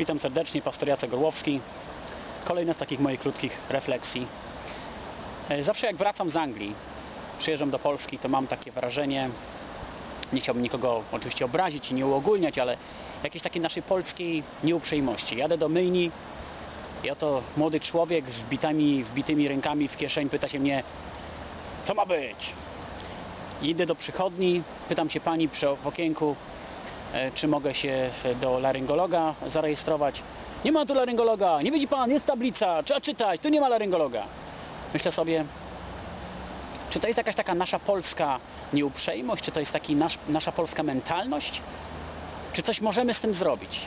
Witam serdecznie, pastor Jacek Orłowski. Kolejna z takich moich krótkich refleksji. E, Zawsze jak wracam z Anglii, przyjeżdżam do Polski, to mam takie wrażenie, nie chciałbym nikogo oczywiście obrazić i nie uogólniać, ale jakiejś takiej naszej polskiej nieuprzejmości. Jadę do myjni i oto młody człowiek z wbitami, wbitymi rękami w kieszeń pyta się mnie, co ma być? Idę do przychodni, pytam się pani przy w okienku, czy mogę się do laryngologa zarejestrować. Nie ma tu laryngologa, nie widzi pan, jest tablica, trzeba czytać, tu nie ma laryngologa. Myślę sobie, czy to jest jakaś taka nasza polska nieuprzejmość, czy to jest taki nasz, nasza polska mentalność? Czy coś możemy z tym zrobić?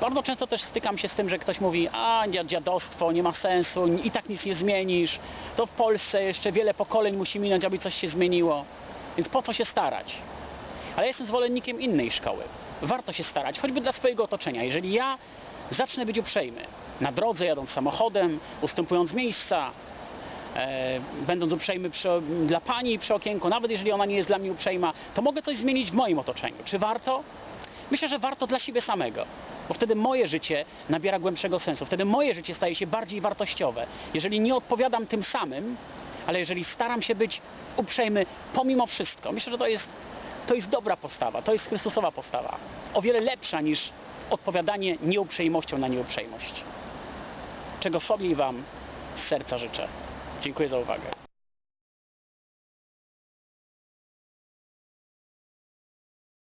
Bardzo często też stykam się z tym, że ktoś mówi, a dzia- dziadostwo, nie ma sensu, i tak nic nie zmienisz, to w Polsce jeszcze wiele pokoleń musi minąć, aby coś się zmieniło, więc po co się starać? Ale jestem zwolennikiem innej szkoły. Warto się starać, choćby dla swojego otoczenia. Jeżeli ja zacznę być uprzejmy, na drodze jadąc samochodem, ustępując miejsca, e, będąc uprzejmy przy, dla pani przy okienku, nawet jeżeli ona nie jest dla mnie uprzejma, to mogę coś zmienić w moim otoczeniu. Czy warto? Myślę, że warto dla siebie samego, bo wtedy moje życie nabiera głębszego sensu, wtedy moje życie staje się bardziej wartościowe. Jeżeli nie odpowiadam tym samym, ale jeżeli staram się być uprzejmy pomimo wszystko, myślę, że to jest, to jest dobra postawa, to jest Chrystusowa postawa. O wiele lepsza niż odpowiadanie nieuprzejmością na nieuprzejmość. Czego sobie i Wam z serca życzę. Dziękuję za uwagę.